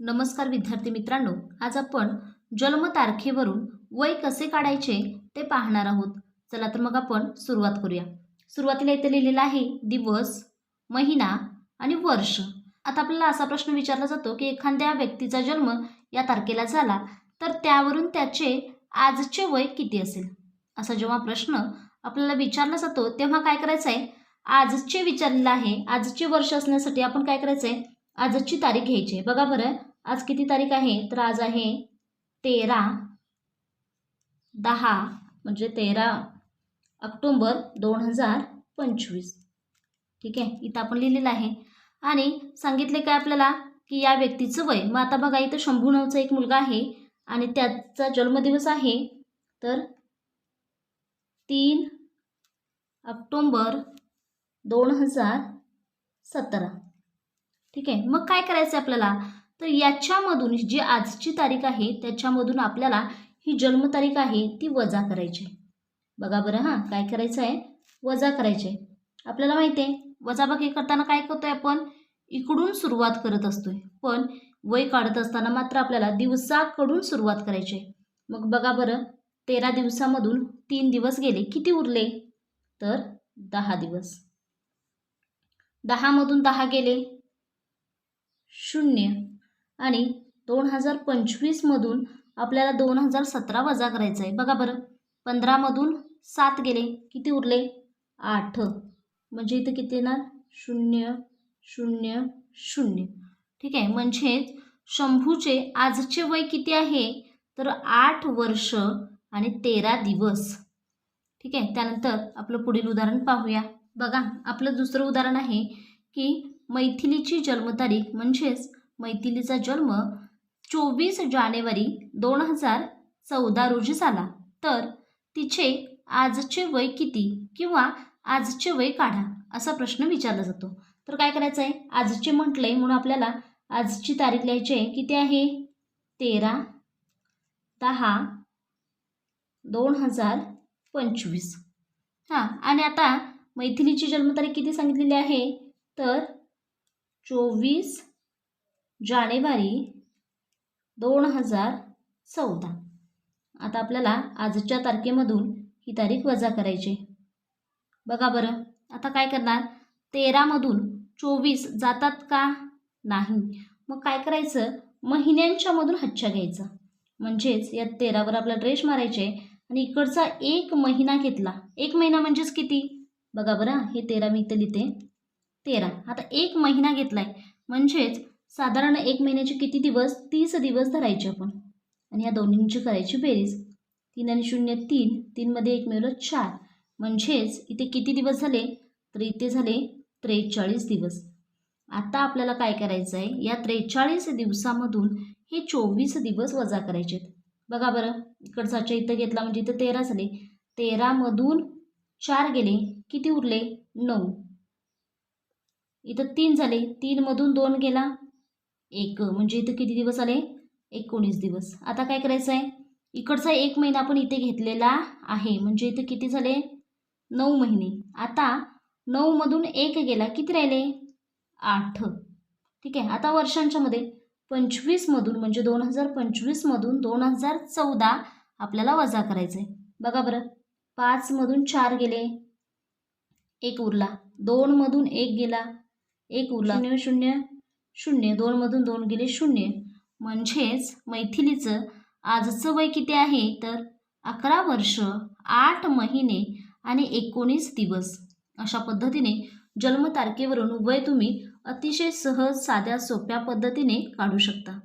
नमस्कार विद्यार्थी मित्रांनो आज आपण जन्मतारखेवरून वय कसे काढायचे ते पाहणार आहोत. चला तर मग आपण सुरुवात करूया. सुरुवातीला इथे लिहिलेलं आहे दिवस महिना आणि वर्ष. आता आपल्याला असा प्रश्न विचारला जातो की एखाद्या व्यक्तीचा जन्म या तारखेला झाला तर त्यावरून त्याचे आजचे वय किती असेल? असा जेव्हा प्रश्न आपल्याला विचारला जातो तेव्हा काय करायचं आहे आजचे विचारलेलं आहे आजचे वर्ष असण्यासाठी आपण काय करायचं आहे आजची तारीख घ्यायची आहे. बघा बरं आज किती तारीख आहे? तर आज आहे तेरा दहा म्हणजे तेरा ऑक्टोंबर दोन हजार पंचवीस. ठीक आहे? इथं आपण लिहिलेलं आहे. आणि सांगितले काय आपल्याला? की या व्यक्तीचं वय मग आता बघा इथं शंभू नावचा एक मुलगा आहे आणि त्याचा जन्मदिवस आहे. तर तीन ऑक्टोंबर दोन हजार सतरा. ठीक आहे? मग काय करायचं आहे आपल्याला? तर याच्यामधून जी आजची तारीख आहे त्याच्यामधून आपल्याला ही जन्मतारीख आहे ती वजा करायची बघा बरं हां काय करायचं आहे? वजा करायचे आपल्याला माहिती आहे वजाबाकी करताना काय करतोय आपण? इकडून सुरुवात करत असतोय. पण वय काढत असताना मात्र आपल्याला दिवसाकडून सुरुवात करायची आहे. मग बघा बरं तेरा दिवसामधून तीन दिवस गेले किती उरले? तर दहा दिवस. दहामधून दहा गेले. शून्य. आणि दोन हजार पंचवीसमधून आपल्याला दोन हजार सतरा वजा करायचं आहे. बघा बरं. पंधरामधून सात गेले. किती उरले? आठ. म्हणजे इथं किती येणार? शून्य शून्य शून्य. ठीक आहे. म्हणजेच शंभूचे आजचे वय किती आहे? तर आठ वर्ष आणि तेरा दिवस. ठीक आहे. त्यानंतर आपलं पुढील उदाहरण पाहूया. बघा. आपलं दुसरं उदाहरण आहे की मैथिलीची जन्मतारीख म्हणजेच मैथिलीचा जन्म चोवीस जानेवारी दोन हजार चौदा रोजी झाला. तर तिचे आजचे वय किती किंवा आजचे वय काढा असा प्रश्न विचारला जातो. तर काय करायचं आहे? आजचे म्हटले म्हणून आपल्याला आजची तारीख लिहायची आहे. किती आहे? तेरा दहा दोन हजार पंचवीस. हां आणि आता मैथिलीची जन्मतारीख किती सांगितलेली आहे? तर चोवीस जानेवारी दोन हजार चौदा. आता आपल्याला आजच्या तारखेमधून ही तारीख वजा करायची. बघा बरं आता काय करणार? तेरामधून चोवीस जातात का नाही? मग काय करायचं? महिन्यांच्यामधून हच्छा घ्यायचा. म्हणजेच या तेरावर आपला ड्रेस मारायचे आणि इकडचा एक महिना घेतला. एक महिना म्हणजेच किती? बघा बरं हे तेरा मी इथं लिहिते. तेरा. आता एक महिना घेतला आहे म्हणजेच साधारण एक महिन्याचे किती दिवस तीस दिवस धरायचे आपण. आणि या दोन्हींची करायची बेरीज. तीन आणि शून्य तीन तीनमध्ये एक मिळवलं चार. म्हणजेच इथे किती दिवस झाले? तर इथे झाले त्रेचाळीस दिवस. आता आपल्याला काय करायचं आहे या त्रेचाळीस दिवसामधून हे चोवीस दिवस वजा करायचे आहेत बघा बरं इकडचाच्या इथं घेतला म्हणजे इथं तेरा झाले. तेरामधून चार गेले किती उरले? नऊ. इथं तीन झाले. तीनमधून दोन गेला एक म्हणजे इथं किती दिवस आले? एकोणीस दिवस. आता काय करायचं आहे? इकडचा एक महिना आपण इथे घेतलेला आहे. म्हणजे इथं किती झाले? नऊ महिने. आता नऊमधून एक गेला. किती राहिले? आठ. ठीक आहे. आता वर्षांच्यामध्ये पंचवीसमधून म्हणजे दोन हजार पंचवीसमधून दोन हजार चौदा आपल्याला वजा करायचं आहे बघा बरं. पाचमधून चार गेले. एक उरला. दोनमधून एक गेला. एक उरला. शून्य शून्य. शून्य दोनमधून दोन गेले शून्य. म्हणजेच मैथिलीचं आजचं वय किती आहे? तर अकरा वर्ष आठ महिने आणि एकोणीस दिवस. अशा पद्धतीने जन्मतारखेवरून वय तुम्ही अतिशय सहज साध्या सोप्या पद्धतीने काढू शकता.